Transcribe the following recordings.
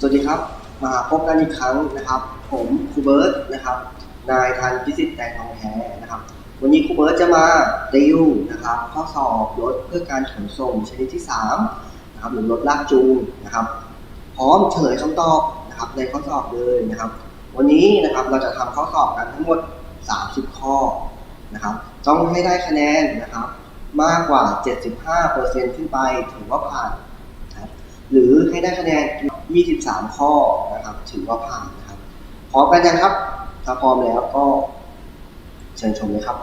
สวัสดีครับ มาพบกันอีกครั้งนะครับ ผมครูเบิร์ตนะครับ นายทันพิสิทธิ์แตงทองแท้นะครับ วันนี้ครูเบิร์ตจะมาติวนะครับ ข้อสอบรถเพื่อการขนส่งชนิดที่3นะครับหรือรถลากจูงนะครับ พร้อมเฉลยคำตอบนะครับในข้อสอบเลยนะครับ วันนี้นะครับเราจะทำข้อสอบกันทั้งหมด 30 ข้อนะครับ ต้องให้ได้คะแนนนะครับ มากกว่า 75%ขึ้นไปถือว่าผ่านนะครับหรือให้ได้คะแนน 23 ข้อนะครับ ถือว่าผ่านนะครับพร้อมกันยังครับ ถ้าพร้อมแล้วก็เชิญชมเลยครับ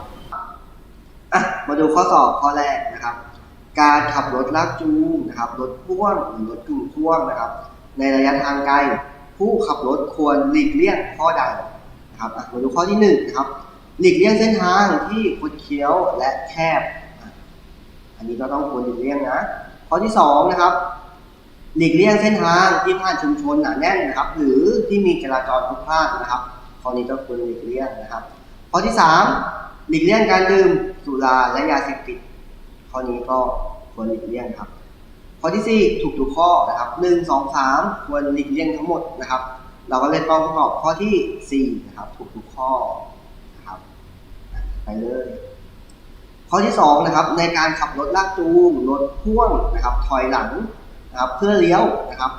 อะมาดูข้อสอบข้อแรกนะครับ การขับรถลากจูงนะครับรถพ่วงหรือรถกึ่งพ่วงนะครับ ในระยะทางไกลผู้ขับรถควรหลีกเลี่ยงข้อใดนะครับมาดูข้อที่หนึ่งนะครับหลีกเลี่ยงเส้นทางที่คดเคี้ยวและแคบ อันนี้ก็ต้องควรหลีกเลี่ยงนะ ข้อที่สองนะครับ หลีกเลี่ยงเส้นทางที่ผ่านชุมชนหนาแน่นนะครับ หรือที่มีจราจรพลุกพล่านนะครับข้อนี้ก็ควรหลีกเลี่ยงนะครับ ข้อที่สามหลีกเลี่ยงการดื่มสุราและยาเสพติด ข้อนี้ก็ควรหลีกเลี่ยงครับ ข้อที่สี่ถูกทุกข้อนะครับหนึ่งสองสามควรหลีกเลี่ยงทั้งหมดนะครับ เราก็เลยต้องประกอบข้อที่สี่นะครับถูกทุกข้อนะครับไปเลยข้อที่สองนะครับในการขับรถลากจูงรถพ่วงนะครับถอยหลัง นะครับเพื่อเลี้ยวนะครับ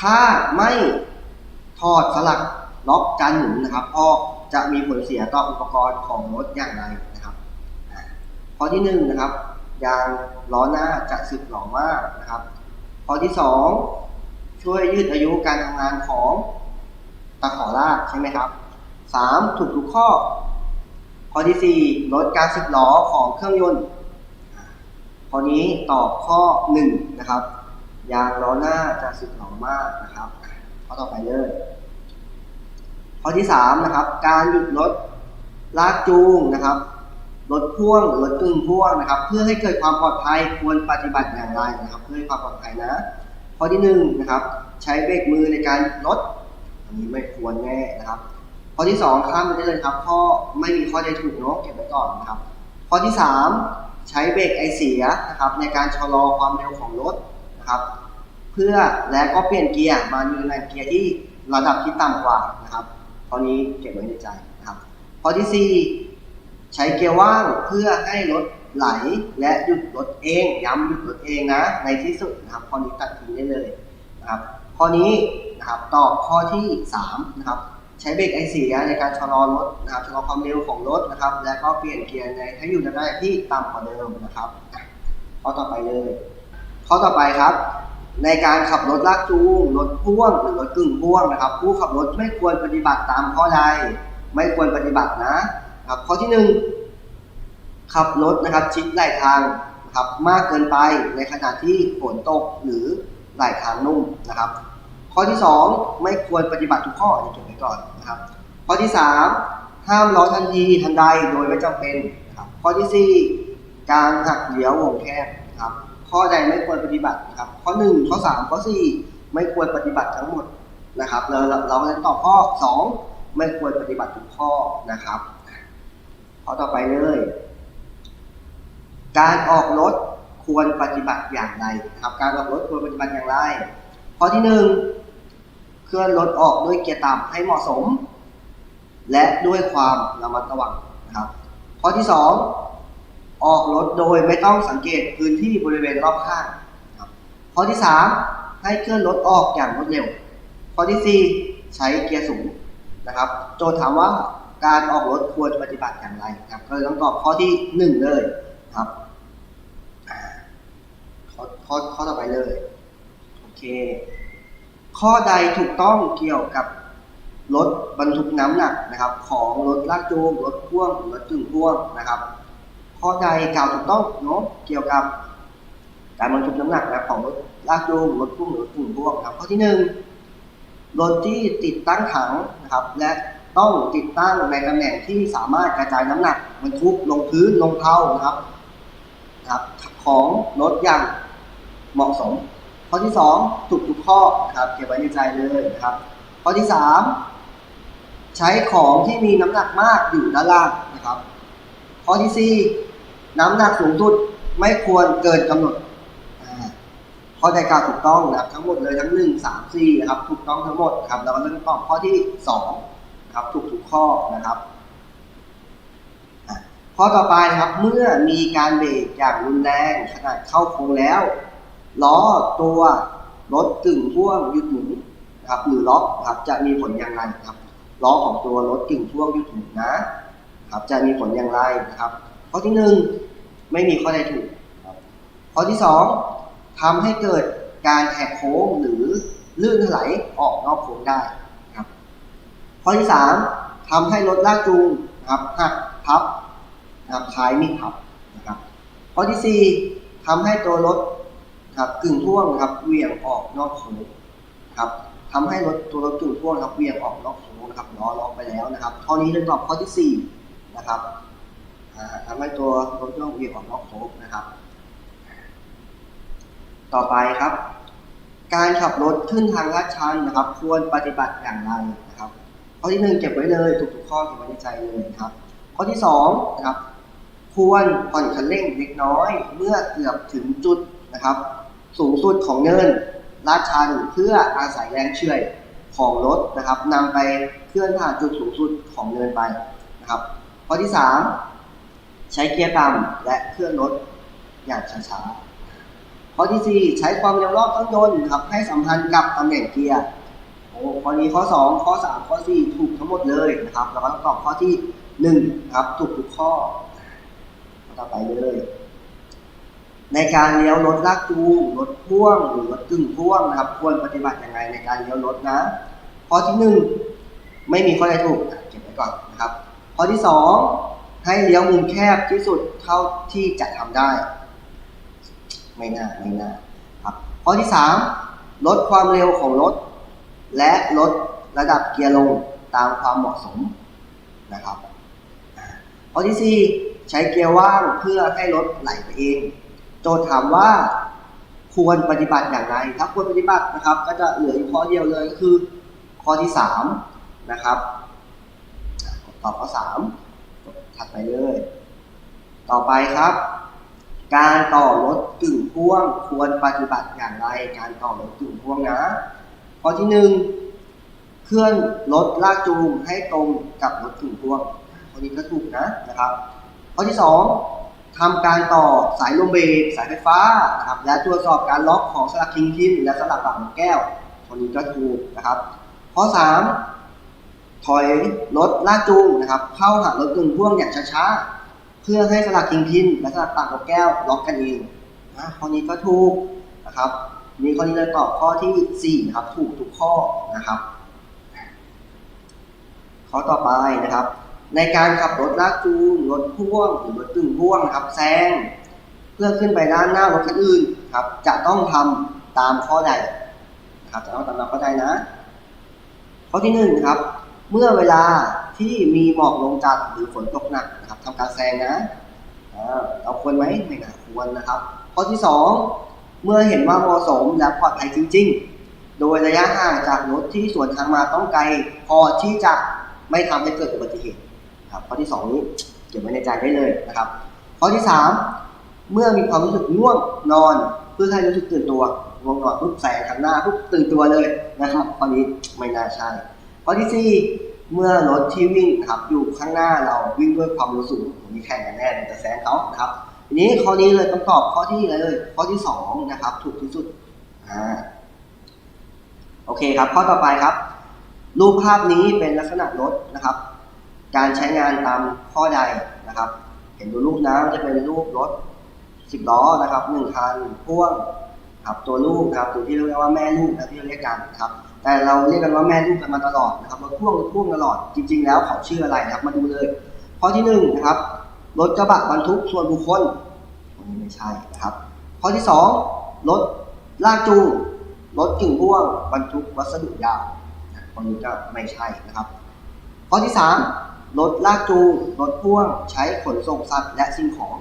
ถ้าไม่ถอดสลักล็อกจานหนุนนะครับก็จะมีผลเสียต่ออุปกรณ์ของรถอย่างไรนะครับข้อที่หนึ่งนะครับยางล้อหน้าจะสึกหรอมากนะครับข้อที่สองช่วยยืดอายุการทำงานของตะขอลากใช่ไหมครับสามถูกทุกข้อ ข้อที่สี่ลดการสึกหรอของเครื่องยนต์ ข้อนี้ตอบข้อหนึ่งนะครับ ยางล้อหน้าจะสึกหรอมากนะครับข้อต่อไปเลยข้อที่สามนะครับ การหยุดรถลากจูงนะครับรถพ่วงหรือรถกึ่งพ่วงนะครับ เพื่อให้เกิดความปลอดภัยควรปฏิบัติอย่างไรนะครับ เพื่อให้ความปลอดภัยนะข้อที่หนึ่งนะครับ ใช้เบรกมือในการลดอันนี้ไม่ควรแน่นะครับ ข้อที่สองข้ามไปได้เลยครับข้อไม่มีข้อใดถูกเนาะเก็บไว้ก่อนนะครับ ข้อที่สาม ใช้เบรกไอเสียนะครับในการชะลอความเร็วของรถนะครับ เพื่อและก็เปลี่ยนเกียร์มาอยู่ในเกียร์ที่ระดับที่ต่ำกว่านะครับข้อนี้เก็บไว้ในใจนะครับข้อที่สี่ใช้เกียร์ว่างเพื่อให้รถไหลและหยุดรถเอง ย้ำหยุดรถเองนะ ในที่สุดนะครับข้อนี้ตัดทิ้งได้เลยนะครับข้อนี้นะครับตอบข้อที่สามนะครับ ใช้เบรกไอเสียในการชะลอรถนะครับชะลอความเร็วของรถนะครับ และก็เปลี่ยนเกียร์ในให้อยู่ในระดับที่ต่ำกว่าเดิมนะครับข้อต่อไปเลยข้อต่อไปครับ ในการขับรถลากจูงรถพ่วงหรือรถกึ่งพ่วงนะครับ ผู้ขับรถไม่ควรปฏิบัติตามข้อใดไม่ควรปฏิบัตินะครับ ข้อที่หนึ่งขับรถนะครับชิดไหลทางนะครับมากเกินไปในขณะที่ฝนตกหรือไหลทางนุ่มนะครับ ข้อที่สองไม่ควรปฏิบัติทุกข้ออันนี้เก็บไว้ก่อนนะครับ ข้อที่สามห้ามล้อทันทีทันใดโดยไม่จำเป็นนะครับข้อที่สี่การหักเหลียววงแคบนะครับข้อใดไม่ควรปฏิบัตินะครับ ข้อหนึ่งข้อสามข้อสี่ไม่ควรปฏิบัติทั้งหมดนะครับเราเราเราจะตอบข้อสองไม่ควรปฏิบัติทุกข้อนะครับข้อต่อไปเลย การออกรถควรปฏิบัติอย่างไรนะครับ การออกรถควรปฏิบัติอย่างไร ข้อที่หนึ่ง เคลื่อนรถออกด้วยเกียร์ต่ำให้เหมาะสม และด้วยความระมัดระวังนะครับข้อที่สองออกรถโดยไม่ต้องสังเกตพื้นที่บริเวณรอบข้างครับข้อที่สามให้เคลื่อนรถออกอย่างรวดเร็ว ข้อที่สี่ใช้เกียร์สูงนะครับโจทย์ถามว่าการออกรถควรปฏิบัติอย่างไรครับก็เลยต้องตอบข้อที่หนึ่งเลยครับอ่าข้อข้อข้อต่อไปเลย โอเค ข้อใดถูกต้องเกี่ยวกับรถบรรทุกน้ำหนักนะครับ ของรถลากจูงรถพ่วงรถจึงพ่วงนะครับ ข้อใดกล่าวถูกต้องเนาะเกี่ยวกับการบรรทุกน้ำหนักนะของรถลากจูงรถพ่วงรือรถจึงพ่วงครับข้อที่หนึ่งรถที่ติดตั้งถังนะครับ และต้องติดตั้งในตำแหน่งที่สามารถกระจายน้ำหนักบรรทุกลงพื้นลงเท้านะครับนะครับ ของรถอย่างเหมาะสม ข้อที่สองถูกทุกข้อนะครับเก็บไว้ในใจเลยนะครับ ข้อที่สามใช้ของที่มีน้ำหนักมากอยู่ด้านล่างนะครับ ข้อที่สี่น้ำหนักสูงสุดไม่ควรเกินกำหนดข้อใดกล่าวถูกต้องนะครับทั้งหมดเลยทั้งหนึ่งสามสี่นะครับถูกต้องทั้งหมดครับแล้วก็เริ่มตอบข้อที่สองครับถูกทุกข้อนะครับข้อต่อไปนะครับเมื่อมีการเบรกอย่างรุนแรงขนาดเข้าโค้งแล้ว ล้อตัวรถกึ่งพ่วงยุดหมุนนะครับหรือล็อกนะครับจะมีผลอย่างไรครับล้อของตัวรถกึ่งพ่วงยุดหมุนนะครับจะมีผลอย่างไรนะครับ ข้อที่หนึ่งไม่มีข้อใดถูกครับข้อที่สองทำให้เกิดการแหกโค้งหรือลื่นถลายออกนอกโค้งได้ครับข้อที่สามทำให้รถลากจูงนะครับหักพับนะครับท้ายไม่พับนะครับข้อที่สี่ทำให้ตัวรถ ครับกึ่งพ่วงนะครับเวียงออกนอกโค้งครับทำให้รถตัวรถกึ่งพ่วงนะครับเวียงออกนอกโค้งนะครับล้อล็อกไปแล้วนะครับข้อนี้เลยตอบข้อที่สี่นะครับอ่าทำให้ตัวรถเครื่องเวียนออกนอกโค้งนะครับ ต่อไปครับ การขับรถขึ้นทางลาดชันนะครับ ควรปฏิบัติอย่างไรนะครับ ข้อที่หนึ่งเก็บไว้เลยทุกๆข้อเก็บไว้ในใจเลยนะครับ ข้อที่สองนะครับควรผ่อนคันเร่งเล็กน้อย เมื่อเกือบถึงจุดนะครับ สูงสุดของเนินลาดชันเพื่ออาศัยแรงเฉื่อยของรถนะครับนำไปเคลื่อนผ่านจุดสูงสุดของเนินไปนะครับข้อที่สามใช้เกียร์ต่ำและเคลื่อนรถอย่างช้าๆข้อที่ 4 ใช้ความเร็วรอบเครื่องยนต์ครับให้สัมพันธ์กับตำแหน่งเกียร์โอ้ข้อนี้ข้อ 2 ข้อ 3 ข้อ 4 ถูกทั้งหมดเลยนะครับแล้วก็ต้องตอบข้อที่1ครับถูกทุกข้อข้อต่อไปเลย ในการเลี้ยวรถลากจูงรถพ่วงหรือรถกึ่งพ่วงนะครับ ควรปฏิบัติยังไงในการเลี้ยวรถนะข้อที่1ไม่มีข้อใดถูกเก็บไว้ก่อนนะครับข้อที่2ให้เลี้ยวมุมแคบที่สุดเท่าที่จะทำได้ ไม่น่าไม่น่าครับข้อที่3ลดความเร็วของรถ และลดระดับเกียร์ลงตามความเหมาะสมนะครับข้อที่4ใช้เกียร์ว่างเพื่อให้รถไหลไปเอง โจทย์ถามว่าควรปฏิบัติอย่างไรถ้าควรปฏิบัตินะครับ ก็จะเหลืออยู่ข้อเดียวเลยก็คือ ข้อที่3นะครับตอบข้อ3ถัดไปเลย ต่อไปครับ การต่อรถกึ่งพ่วงควรปฏิบัติอย่างไร การต่อรถกึ่งพ่วงนะข้อที่หนึ่งเคลื่อนรถลากจูงให้ตรงกับรถกึ่งพ่วงข้อนี้ก็ถูกนะนะครับ ข้อที่สอง ทำการต่อสายลมเบรกสายไฟฟ้านะครับและตรวจสอบการล็อกของสลักคิงพินและสลักปากของแก้วข้อนี้ก็ถูกนะครับ ข้อสามถอยรถลากจูงนะครับ เข้าหารถกึ่งพ่วงอย่างช้าๆ เพื่อให้สลักกิงพินและสลักปากกับแก้วล็อกกันเองนะข้อนี้ก็ถูกนะครับมีข้อนี้เลยตอบข้อที่4นะครับถูกทุกข้อนะครับ ข้อต่อไปนะครับ ในการขับรถลากจูงรถพ่วงหรือรถกึ่งพ่วงครับแซงเพื่อขึ้นไปด้านหน้ารถคันอื่นครับ จะต้องทำตามข้อใดครับจะต้องทำตามข้อใดนะ ข้อที่หนึ่งครับ เมื่อเวลาที่มีหมอกลงจัดหรือฝนตกหนักนะครับทำการแซงนะเราควรไหมไม่น่าควรนะครับ ข้อที่สองเมื่อเห็นว่าเหมาะสมและปลอดภัยจริง ๆ โดยระยะห่างจากรถที่สวนทางมาต้องไกลพอที่จะไม่ทำให้เกิดอุบัติเหตุ ครับข้อที่สองนี้เก็บไว้ในใจได้เลยนะครับ ข้อที่สามเมื่อมีความรู้สึกง่วงนอน เพื่อให้รู้สึกตื่นตัวง่วงนอนปุ๊บแสงทางหน้าปุ๊บตื่นตัวเลยนะครับข้อนี้ไม่น่าใช่ข้อที่สี่เมื่อรถที่วิ่งนะครับอยู่ข้างหน้าเราวิ่งด้วยความเร็วสูงมีแข่งกันแน่เลยจะแซงเขานะครับทีนี้ข้อนี้เลยต้องตอบข้อที่เลยข้อที่สองนะครับถูกที่สุดอ่าโอเคครับ ข้อต่อไปครับ รูปภาพนี้เป็นลักษณะรถนะครับ การใช้งานตามข้อใดนะครับ เห็นตัวรูปนะจะเป็นรูปรถสิบล้อนะครับหนึ่งคันพ่วงครับตัวลูกนะครับตัวที่เรียกว่าแม่ลูกนะที่เราเรียกกันนะครับ แต่เราเรียกกันว่าแม่ลูกกันมาตลอดนะครับรถพ่วงรถพ่วงตลอดจริง ๆ แล้วเขาชื่ออะไรนะครับมาดูเลยข้อที่หนึ่งนะครับรถกระบะบรรทุกส่วนบุคคลอันนี้ไม่ใช่นะครับ ข้อที่สองรถลากจูงรถกึ่งพ่วงบรรทุกวัสดุยาวข้อนี้ก็ไม่ใช่นะครับ ข้อที่สาม รถลากจูง รถพ่วง ใช้ขนส่งสัตว์และสิ่งของ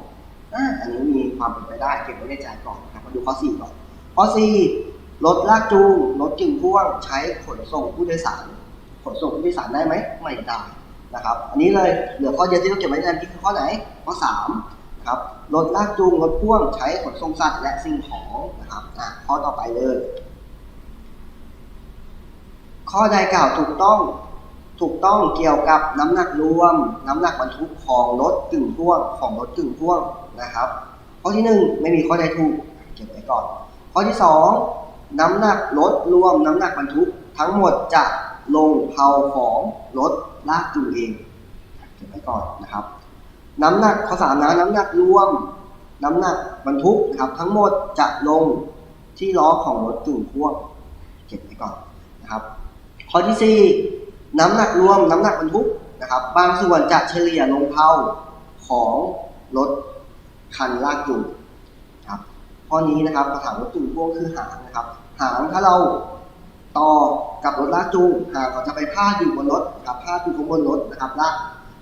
อ่าอันนี้มีความเป็นไปได้เก็บไว้ในใจก่อนนะครับมาดูข้อสี่ก่อน ข้อสี่รถลากจูง รถจึงพ่วง ใช้ขนส่งผู้โดยสาร ขนส่งผู้โดยสารได้ไหม ไม่ได้นะครับ อันนี้เลย เหลือข้อเดียวที่ต้องเก็บไว้ในใจคือข้อไหน ข้อสามนครับ รถลากจูง รถพ่วง ใช้ขนส่งสัตว์และสิ่งของนะครับอะข้อต่อไปเลย ข้อใดกล่าวถูกต้อง ถูกต้องเกี่ยวกับน้ำหนักรวม น้ำหนักบรรทุกของรถกึ่งพ่วงของรถกึ่งพ่วงนะครับ ข้อที่หนึ่งไม่มีข้อใดถูกเก็บไว้ก่อน ข้อที่สองน้ำหนักรถรวมน้ำหนักบรรทุกทั้งหมดจะลงเผาของรถลากจูงเองเก็บไว้ก่อนนะครับ น้ำหนักข้อสามนะน้ำหนักรวม น้ำหนักบรรทุกนะครับ ทั้งหมดจะลงที่ล้อของรถกึ่งพ่วงเก็บไว้ก่อนนะครับ ข้อที่สี่ น้ำหนักรวมน้ำหนักบรรทุกนะครับ บางส่วนจะเฉลี่ยลงเผาของรถคันลากจูงครับข้อนี้นะครับเราถามรถจูงพ่วงคือหางนะครับ หางถ้าเราต่อกับรถลากจูงหางก็จะไปพาดอยู่บนรถครับพาดอยู่ข้างบนรถนะครับลาก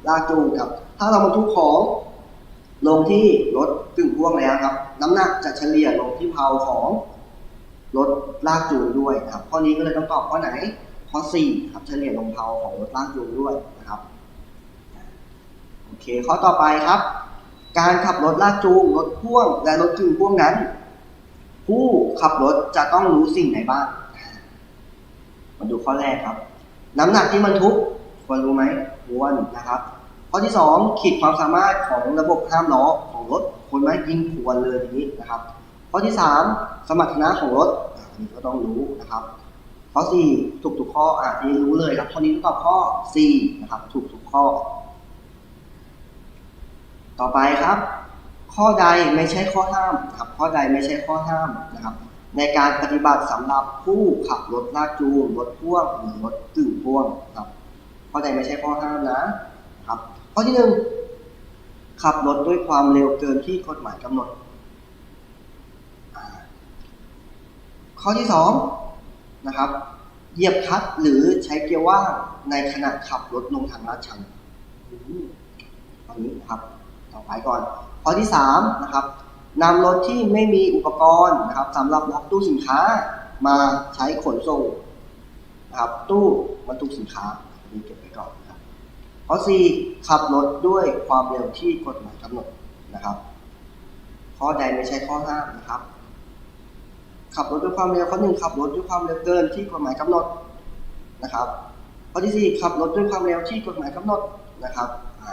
ลากจูงครับ ถ้าเราบรรทุกของลงที่รถกึ่งพ่วงแล้วครับ น้ำหนักจะเฉลี่ยลงที่เพลาของรถลากจูงด้วยครับข้อนี้ก็เลยต้องตอบข้อไหน ข้อ4ครับเฉลี่ยลงเพาของรถลากจูงด้วยนะครับโอเคข้อต่อไปครับ การขับรถลากจูงรถพ่วงและรถกึ่งพ่วงนั้น ผู้ขับรถจะต้องรู้สิ่งไหนบ้างมาดูข้อแรกครับ น้ำหนักที่บรรทุกควรรู้ไหมควรนะครับ ข้อที่ 2 ขีดความสามารถของระบบห้ามล้อของรถควรไหมยิ่งควรเลยทีนี้นะครับ ข้อที่ 3 สมรรถนะของรถอันนี้ก็ต้องรู้นะครับ ข้อ4ถูกทุกข้ออะอันนี้รู้เลยครับข้อนี้ต้องตอบข้อ4นะครับถูกทุกข้อ ต่อไปครับ ข้อใดไม่ใช่ข้อห้ามครับข้อใดไม่ใช่ข้อห้ามนะครับ ในการปฏิบัติสำหรับผู้ขับรถลากจูงรถพ่วงหรือรถกึ่งพ่วงครับ ข้อใดไม่ใช่ข้อห้ามนะครับ ข้อที่หนึ่งขับรถด้วยความเร็วเกินที่กฎหมายกำหนด ข้อที่สอง นะครับ เหยียบคลัตช์หรือใช้เกียร์ว่างในขณะขับรถลงทางลาดชันอันนี้นะครับ ต่อไปก่อน ข้อที่สามนะครับนำรถที่ไม่มีอุปกรณ์นะครับสำหรับรับตู้สินค้ามาใช้ขนส่งนะครับ ตู้บรรทุกสินค้าอันนี้เก็บไว้ก่อนนะครับ ข้อสี่ขับรถด้วยความเร็วที่กฎหมายกำหนดนะครับ ข้อใดไม่ใช่ข้อห้ามนะครับ ขับรถด้วยความเร็วข้อหนึ่งขับรถด้วยความเร็วเกินที่กฎหมายกำหนดนะครับ ข้อที่สี่ขับรถด้วยความเร็วที่กฎหมายกำหนดนะครับอ่า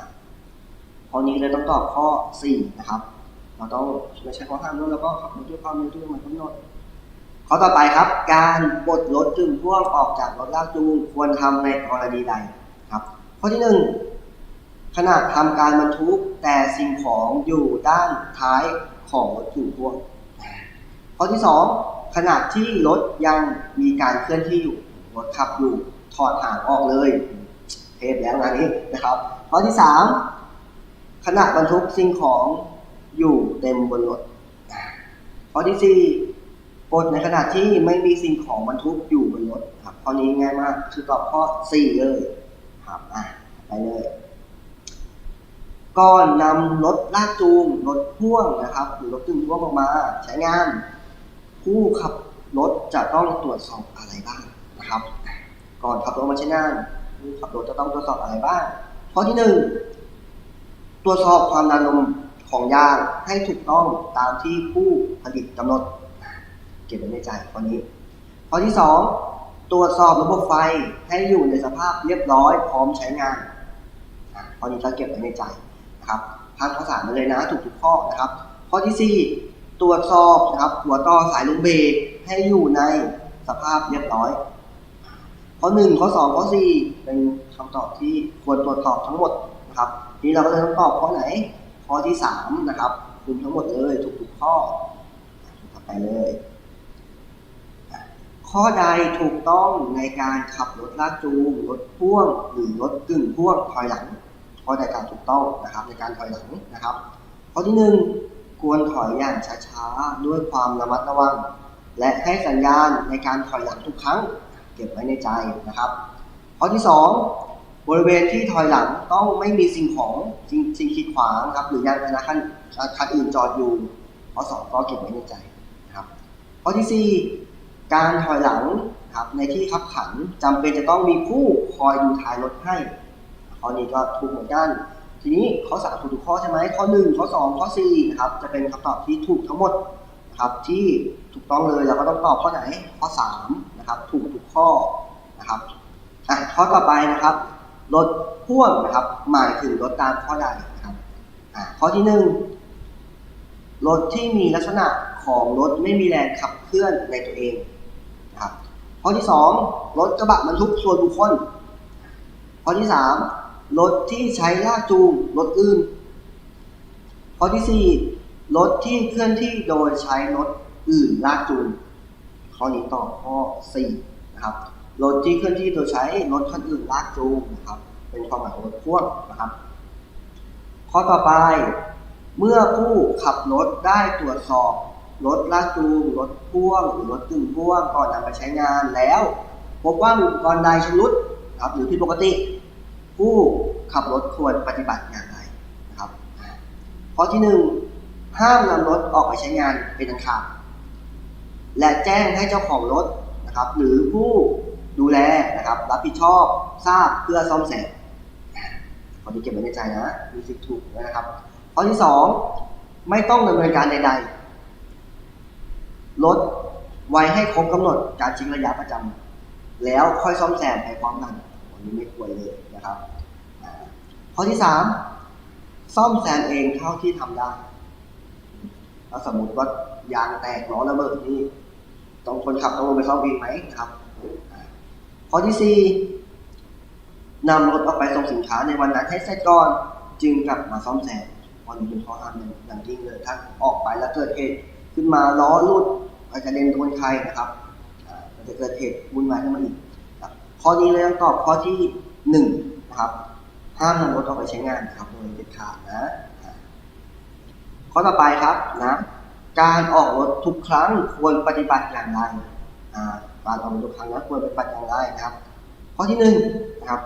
ข้อนี้เลยต้องตอบข้อสี่นะครับ เราต้องไม่ใช่ข้อห้ามด้วยแล้วก็ขับรถด้วยความเร็วที่กฎหมายกำหนดข้อต่อไปครับ การปลดรถจึงพ่วงออกจากรถลากจูงควรทำในกรณีใดครับ ข้อที่หนึ่งขณะทำการบรรทุกแต่สิ่งของอยู่ด้านท้ายของรถจึงพ่วง ข้อที่สองขณะที่รถยังมีการเคลื่อนที่อยู่รถขับอยู่ถอดหางออกเลยเทปแล้วงานนี้นะครับ ข้อที่สามขณะบรรทุกสิ่งของอยู่เต็มบนรถข้อที่สี่ปลดในขณะที่ไม่มีสิ่งของบรรทุกอยู่บนรถครับข้อนี้ง่ายมากคือตอบข้อสี่เลยครับอะไปเลยก่อนนำรถลากจูงรถพ่วงนะครับหรือรถตึงพ่วงออกมา ใช้งาน ผู้ขับรถจะต้องตรวจสอบอะไรบ้างนะครับ ก่อนขับรถมาใช้งานผู้ขับรถจะต้องตรวจสอบอะไรบ้างข้อที่หนึ่งตรวจสอบความดันลมของยางให้ถูกต้องตามที่ผู้ผลิตกำหนด เก็บไว้ในใจข้อนี้ ข้อที่สองตรวจสอบระบบไฟให้อยู่ในสภาพเรียบร้อยพร้อมใช้งานอะข้อนี้ก็เก็บไว้ในใจนะครับพักข้อสามมาเลยนะถูกทุกข้อนะครับ ข้อที่สี่ ตรวจสอบนะครับ หัวต่อสายลูกเบรกให้อยู่ในสภาพเรียบร้อย ข้อหนึ่งข้อสองข้อสี่เป็นคำตอบที่ควรตรวจสอบทั้งหมดนะครับทีนี้เราก็จะต้องตอบข้อไหน ข้อที่สามนะครับคุมทั้งหมดเลยถูกทุกข้อต่อไปเลย ข้อใดถูกต้องในการขับรถลากจูงรถพ่วงหรือรถกึ่งพ่วงถอยหลัง ข้อใดการถูกต้องนะครับในการถอยหลังนะครับ ข้อที่หนึ่ง ควรถอยอย่างช้าๆ ด้วยความระมัดระวัง และให้สัญญาณในการถอยหลังทุกครั้ง เก็บไว้ในใจนะครับ ข้อที่สองบริเวณที่ถอยหลังต้องไม่มีสิ่งของสิ่งสิ่งขีดขวางครับหรือยานพาหนะคันคันอื่นจอดอยู่ข้อสองก็เก็บไว้ในใจนะครับ ข้อที่สี่การถอยหลังครับในที่ขับขันจำเป็นจะต้องมีผู้คอยดูท้ายรถให้ข้อนี้ก็ถูกเหมือนกัน ทีนี้ข้อสามถูกทุกข้อใช่ไหมข้อหนึ่งข้อสองข้อสี่นะครับจะเป็นคำตอบที่ถูกทั้งหมดนะครับที่ถูกต้องเลยเราก็ต้องตอบข้อไหนข้อสามนะครับถูกทุกข้อนะครับอะข้อต่อไปนะครับรถพ่วงนะครับหมายถึงรถตามข้อใดนะครับอะข้อที่หนึ่งรถที่มีลักษณะของรถไม่มีแรงขับเคลื่อนในตัวเองนะครับข้อที่สองรถกระบะบรรทุกส่วนบุคคลข้อที่สาม รถที่ใช้ลากจูงรถอื่น ข้อที่สี่รถที่เคลื่อนที่โดยใช้รถอื่นลากจูง ข้อนี้ตอบข้อสี่นะครับ รถที่เคลื่อนที่โดยใช้รถคันอื่นลากจูงนะครับ เป็นความหมายของรถพ่วงนะครับ ข้อต่อไป เมื่อผู้ขับรถได้ตรวจสอบรถลากจูงรถพ่วงหรือรถกึ่งพ่วงก่อนนำไปใช้งานแล้ว พบว่ามีอุปกรณ์ใดชำรุดนะครับหรือผิดปกติ ผู้ขับรถควรปฏิบัติอย่างไรนะครับข้อที่หนึ่งห้ามนำรถออกไปใช้งานเป็นอันขาดและแจ้งให้เจ้าของรถนะครับ หรือผู้ดูแลนะครับ รับผิดชอบทราบเพื่อซ่อมแซมขอนี้เก็บไว้ในใจนะมีสิทธิถูกนะครับข้อที่สองไม่ต้องดำเนินการใด ๆ ลดไว้ให้ครบกำหนดการชิงระยะประจำแล้วค่อยซ่อมแซมไปพร้อมกัน นี้ไม่ควรเลยนะครับข้อที่สามซ่อมแซมเองเท่าที่ทำได้แล้วสมมติว่ายางแตกล้อระเบิดนี่ต้องคนขับต้องลงไปซ่อมเองไหมครับข้อที่สี่นำรถออกไปส่งสินค้าในวันนั้นให้เสร็จก่อนจึงกลับมาซ่อมแซมข้อนี้เป็นข้อห้ามอย่างยิ่งเลยถ้าออกไปแล้วเกิดเหตุขึ้นมาล้อรุดอาจจะเด็นโดนใครนะครับอามันจะเกิดเหตุวุ่นวายขึ้นมาอีก ข้อนี้เลยต้องตอบข้อที่หนึ่งนะครับห้ามนำรถออกไปใช้งานครับโดยเด็ดขาดนะข้อต่อไปครับนะการออกรถทุกครั้งควรปฏิบัติอย่างไรการออกรถทุกครั้งนะควรปฏิบัติอย่างไรนะครับ ข้อที่หนึ่งนะครับ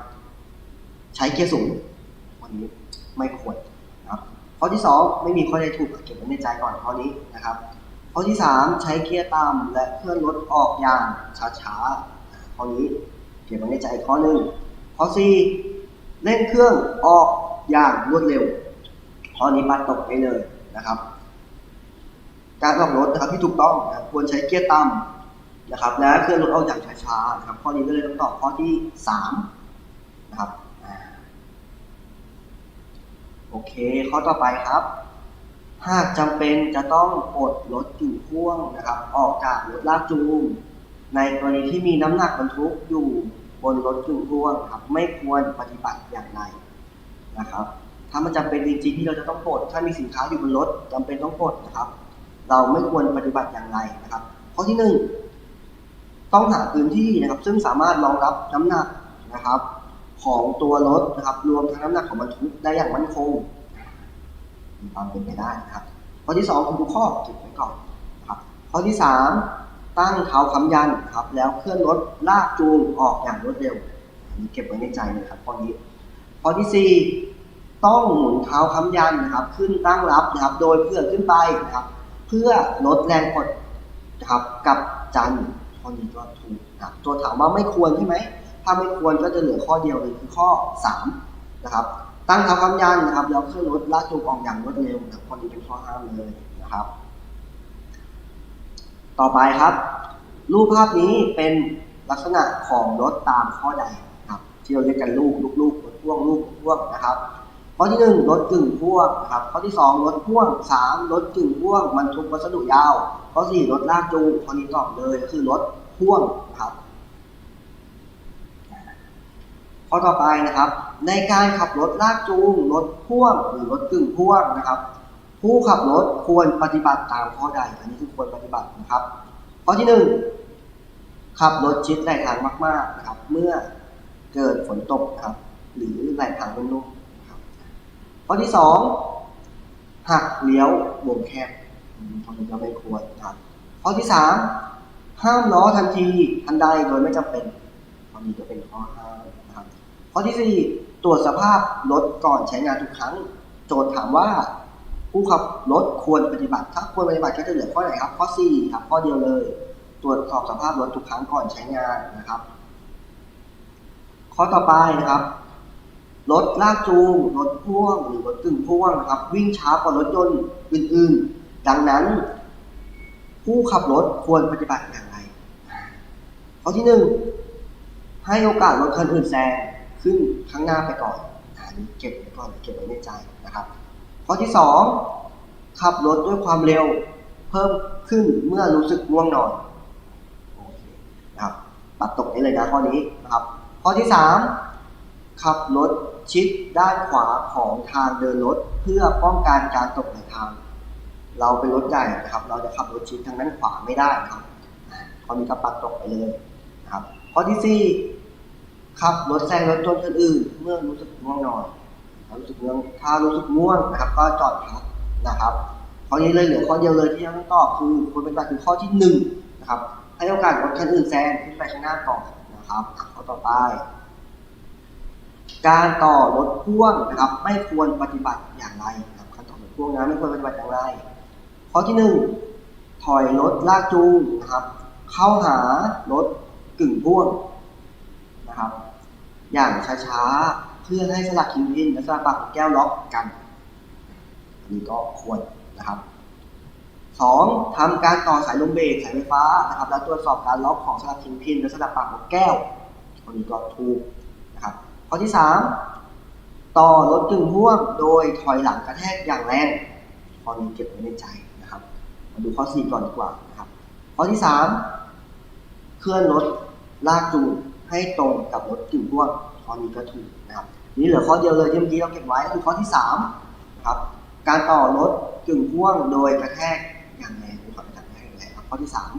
ใช้เกียร์สูงวันนี้ไม่ควรนะครับ ข้อที่สองไม่มีข้อใดถูกเก็บไว้ในใจก่อนข้อนี้นะครับ ข้อที่สามใช้เกียร์ต่ำและเคลื่อนรถออกอย่างช้าๆข้อนี้ เก็บไว้ในใจข้อหนึ่งข้อสี่เร่งเครื่องออกอย่างรวดเร็ว ข้อนี้ปัดตกไปเลยนะครับ การออกรถนะครับที่ถูกต้องนะควรใช้เกียร์ต่ำนะครับ และเคลื่อนรถออกอย่างช้าๆนะครับ ข้อนี้ก็เลยต้องตอบข้อที่สามนะครับโอเค ข้อต่อไปครับ หากจำเป็นจะต้องปลดรถอยู่พ่วงนะครับ ออกจากรถลากจูง ในกรณีที่มีน้ำหนักบรรทุกอยู่บนรถกึ่งพ่วงครับไม่ควรปฏิบัติอย่างไรนะครับ ถ้ามันจำเป็นจริงๆที่เราจะต้องปลดถ้ามีสินค้าอยู่บนรถจำเป็นต้องปลดนะครับ เราไม่ควรปฏิบัติอย่างไรนะครับ ข้อที่หนึ่งต้องหาพื้นที่นะครับ ซึ่งสามารถรองรับน้ำหนักนะครับ ของตัวรถนะครับ รวมทั้งน้ำหนักของบรรทุกได้อย่างมั่นคงมีความเป็นไปได้นะครับ ข้อที่สองคือทุกข้อเก็บไว้ก่อนนะครับ ข้อที่สาม ตั้งเท้าค้ำยันครับ แล้วเคลื่อนรถลากจูงออกอย่างรวดเร็วอันนี้เก็บไว้ในใจเลยครับข้อนี้ข้อที่สี่ต้องหมุนเท้าค้ำยันนะครับ ขึ้นตั้งรับนะครับ โดยเพื่อขึ้นไปนะครับ เพื่อลดแรงกดนะครับกับจันข้อนี้ก็ถูกนะครับตัวถามว่าไม่ควรใช่ไหมถ้าไม่ควรก็จะเหลือข้อเดียวเลยคือข้อสามนะครับ ตั้งเท้าค้ำยันนะครับแล้วเครื่องรถลากจูงออกอย่างรวดเร็วนะครับข้อนี้เป็นข้อห้ามเลยนะครับ ต่อไปครับ รูปภาพนี้เป็นลักษณะของรถตามข้อใดครับ ที่เราเรียกกันลูกลูกลูกรถพ่วงลูกพ่วงนะครับข้อที่หนึ่งรถกึ่งพ่วงนะครับข้อที่สองรถพ่วงสามรถกึ่งพ่วงบรรทุกวัสดุยาว ข้อสี่รถลากจูงข้อนี้ตอบเลยก็คือรถพ่วงครับข้อต่อไปนะครับ ในการขับรถลากจูงรถพ่วงหรือรถกึ่งพ่วงนะครับ ผู้ขับรถควรปฏิบัติตามข้อใด อันนี้คือควรปฏิบัตินะครับ ข้อที่หนึ่งขับรถชิดไหลทางมาก ๆนะครับ เมื่อเกิดฝนตกนะครับ หรือไหลทางนุ่มๆนะครับ ข้อที่สองหักเลี้ยววงแคบตรงนี้ก็ไม่ควรนะครับ ข้อที่สามห้ามล้อทันทีทันใดโดยไม่จำเป็นข้อนี้ก็เป็นข้อห้ามนะครับ ข้อที่สี่ตรวจสภาพรถก่อนใช้งานทุกครั้ง โจทย์ถามว่า ผู้ขับรถควรปฏิบัติถ้าควรปฏิบัติก็จะเหลือข้อไหนครับ ข้อสี่ครับข้อเดียวเลย ตรวจสอบสภาพรถทุกครั้งก่อนใช้งานนะครับ ข้อต่อไปนะครับรถลากจูงรถพ่วงหรือรถกึ่งพ่วงนะครับ วิ่งช้ากว่ารถยนต์อื่น ๆ ดังนั้น ผู้ขับรถควรปฏิบัติอย่างไรข้อที่หนึ่งให้โอกาสรถคันอื่นแซงขึ้นข้างหน้าไปก่อนอันนี้เก็บไว้ก่อนเก็บไว้ในใจนะครับ ข้อที่สองขับรถด้วยความเร็วเพิ่มขึ้นเมื่อรู้สึกง่วงนอนโอเคนะครับตัดตกได้เลยนะข้อนี้นะครับ ข้อที่สามขับรถชิดด้านขวาของทางเดินรถเพื่อป้องกันการตกในทาง เราเป็นรถใหญ่นะครับ เราจะขับรถชิดทางด้านขวาไม่ได้ครับข้อนี้ก็ปัดตกไปเลยนะครับ ข้อที่สี่ขับรถแซงรถยนต์คนอื่น เมื่อรู้สึกง่วงนอน รู้สึกง่วงถ้ารู้สึกง่วงนะครับ ก็จอดพักนะครับข้อนี้เลยเหลือข้อเดียวเลยที่ยังต้องตอบคือควรเป็นแบบคือข้อที่หนึ่งนะครับให้โอกาสรถคันอื่นแซงขึ้นไปข้างหน้าก่อนนะครับข้อต่อไป การต่อรถพ่วงนะครับ ไม่ควรปฏิบัติอย่างไรนะครับการต่อรถพ่วงนะไม่ควรปฏิบัติอย่างไร ข้อที่หนึ่งถอยรถลากจูงนะครับ เข้าหารถกึ่งพ่วงนะครับ อย่างช้าๆ เพื่อให้สลักคิงพินและสลักปากแก้วล็อกกันอันนี้ก็ควรนะครับสองทำการต่อสายลมเบรกสายไฟฟ้านะครับ แล้วตรวจสอบการล็อกของสลักคิงพินและสลักปากของแก้วอันนี้ก็ถูกนะครับข้อที่สามต่อรถกึ่งพ่วงโดยถอยหลังกระแทกอย่างแรงข้อนี้เก็บไว้ในใจนะครับ มาดูข้อสี่ก่อนดีกว่านะครับ ข้อที่สามเคลื่อนรถลากจูงให้ตรงกับรถกึ่งพ่วงข้อนี้ก็ถูก นะครับนี่เหลือข้อเดียวเลยที่เมื่อกี้เราเก็บไว้คือข้อที่สามครับการต่อรถกึ่งพ่วงโดยกระแทกอย่างแรงหรือถอยหลังกระแทกอย่างแรงครับข้อที่สาม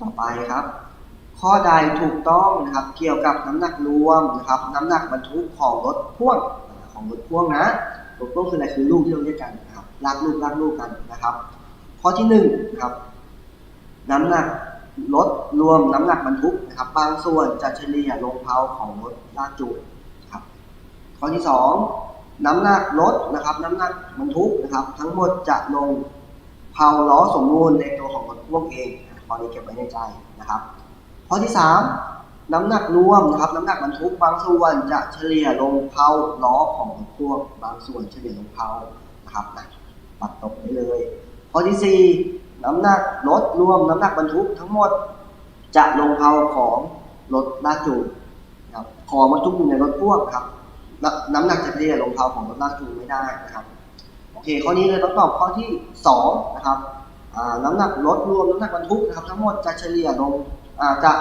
ต่อไปครับ ข้อใดถูกต้องนะครับเกี่ยวกับน้ำหนักรวมนะครับ น้ำหนักบรรทุกของรถพ่วงของรถพ่วงนะรถพ่วงคืออะไรคือลูกที่เราเรียกกันนะครับลากลูกลากลูกกันนะครับ ข้อที่หนึ่งนะครับน้ำหนัก รถรวมน้ำหนักบรรทุกนะครับบางส่วนจะเฉลี่ยลงเพาของรถลากจูงครับข้อที่สองน้ำหนักรถนะครับน้ำหนักบรรทุกนะครับ ทั้งหมดจะลงเพาล้อสมบูรณ์ในตัวของรถพ่วงเองข้อนี้เก็บไว้ในใจนะครับ ข้อที่สามน้ำหนักรวมนะครับน้ำหนักบรรทุกบางส่วนจะเฉลี่ยลงเพาล้อของรถพ่วงบางส่วนเฉลี่ยลงเพานะครับนะปัดตกได้เลย ข้อที่สี่ น้ำหนักรถรวมน้ำหนักบรรทุกทั้งหมด จะลงเพาของรถลากจูงนะครับของบรรทุกอยู่ในรถพ่วงครับน้ำน้ำหนักจะเฉลี่ยลงเพาของรถลากจูงไม่ได้นะครับโอเคข้อนี้เลยต้องตอบข้อที่สองนะครับน้ำหนักรถรวมน้ำหนักบรรทุกนะครับ ทั้งหมดจะเฉลี่ยลงจะ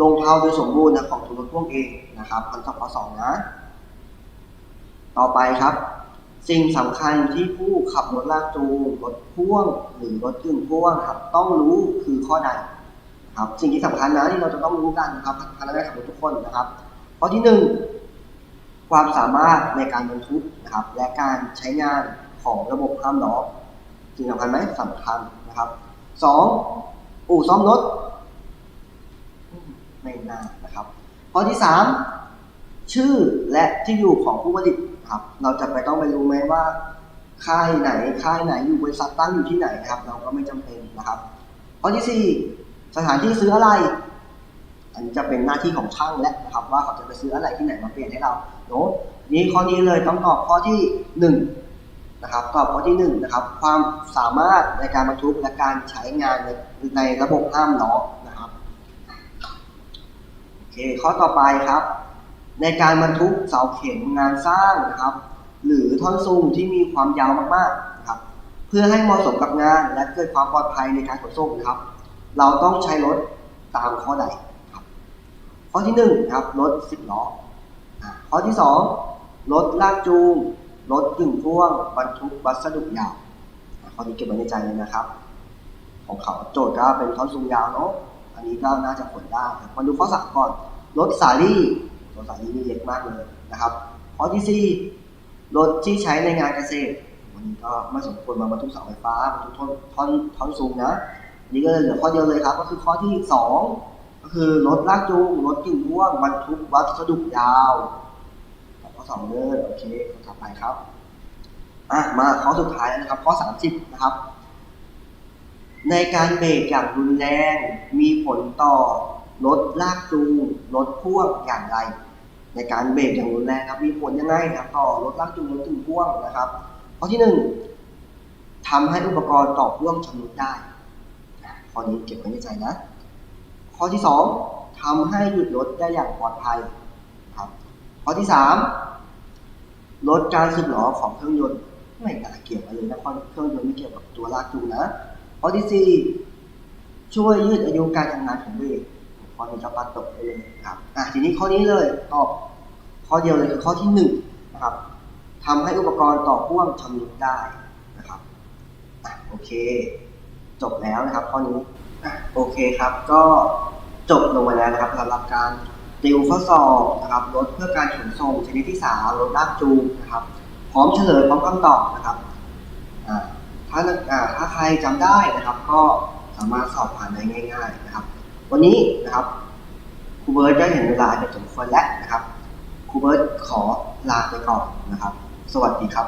ลงเพาโดยสมบูรณ์นะของตัวรถพ่วงเองนะครับคำตอบข้อสองนะต่อไปครับ สิ่งสำคัญที่ผู้ขับรถลากจูงรถพ่วงหรือรถกึ่งพ่วงครับ ต้องรู้คือข้อใดครับ สิ่งที่สำคัญนะที่เราจะต้องรู้กันนะครับพนักงานขับรถทุกคนนะครับข้อที่หนึ่งความสามารถในการบรรทุกนะครับ และการใช้งานของระบบห้ามล้อสิ่งสำคัญไหมสำคัญนะครับสองอู่ซ่อมรถไม่นานะครับข้อที่สามชื่อและที่อยู่ของผู้ผลิต ครับ เราจะไปต้องไปรู้ไหมว่า ค่ายไหนค่ายไหนอยู่บริษัทตั้งอยู่ที่ไหนนะครับ เราก็ไม่จำเป็นนะครับข้อที่สี่สถานที่ซื้ออะไร อันนี้จะเป็นหน้าที่ของช่างและนะครับ ว่าเขาจะไปซื้ออะไรที่ไหนมาเปลี่ยนให้เราเนาะนี่ข้อนี้เลยต้องตอบข้อที่หนึ่งนะครับตอบข้อที่หนึ่งนะครับ ความสามารถในการบรรทุกและการใช้งานในในระบบห้ามล้อนะครับโอเคข้อต่อไปครับ ในการบรรทุกเสาเข็มงานสร้างนะครับ หรือท่อนซุงที่มีความยาวมากๆนะครับ เพื่อให้เหมาะสมกับงานและเกิดความปลอดภัยในการขนส่งครับ เราต้องใช้รถตามข้อใดครับ ข้อที่หนึ่งครับรถสิบล้อข้อที่สองรถลากจูงรถกึ่งพ่วง บรรทุกวัสดุยาวข้อนี้เก็บไว้ในใจเลยนะครับ ของเขาโจทย์ก็เป็นท่อนซุงยาวเนาะอันนี้ก็น่าจะผลได้มาดูข้อสามก่อนรถสาลี่ รถสายนี้นี่เล็กมากเลยนะครับข้อที่สี่รถที่ใช้ในงานเกษตร วันนี้ก็ไม่สมควรมาบรรทุกเสาไฟฟ้าบรรทุกท่อนท่อนท่อนสูงนะนี่ก็เลยเหลือข้อเดียวเลยครับ ก็คือข้อที่สองก็คือรถลากจูงรถกิ่งพ่วงบรรทุกวัสดุยาวข้อสองเลยโอเคข้อต่อไปครับอะมาข้อสุดท้ายนะครับ ข้อสามสิบนะครับ ในการเบรกอย่างรุนแรง มีผลต่อรถลากจูงรถพ่วงอย่างไร ในการเบรกอย่างรุนแรงครับ มีผลยังไงครับ ต่อรถลากจูงรถจูงพ่วงนะครับ ข้อที่หนึ่งทำให้อุปกรณ์ต่อพ่วงชำรุดได้อะข้อนี้เก็บไว้ในใจนะ ข้อที่สองทำให้หยุดรถได้อย่างปลอดภัยครับ ข้อที่สามลดการสึกหรอของเครื่องยนต์ไม่น่าเกี่ยวกันเลยนะเครื่องยนต์ไม่เกี่ยวกับตัวลากจูงนะข้อที่สี่ช่วยยืดอายุการทำงานของเบรกข้อนี้จะปัดตกไปเลยครับอะทีนี้ข้อนี้เลยตอบ ข้อเดียวเลยคือข้อที่หนึ่งนะครับทำให้อุปกรณ์ต่อพ่วงชำรุดได้นะครับอะโอเค จบแล้วนะครับข้อนี้อะโอเคครับ ก็จบลงมาแล้วนะครับสำหรับการติวข้อสอบนะครับรถเพื่อการขนส่งชนิดที่สามรถลากจูงนะครับ พร้อมเฉลยพร้อมคำตอบนะครับถ้าถ้าใครจำได้นะครับ ก็สามารถสอบผ่านได้ง่าย ๆ นะครับ วันนี้นะครับครูเบิร์ตได้เห็นเวลาเป็นสมควรแล้วนะครับ รูเบิร์ตขอลาไปก่อนนะครับ สวัสดีครับ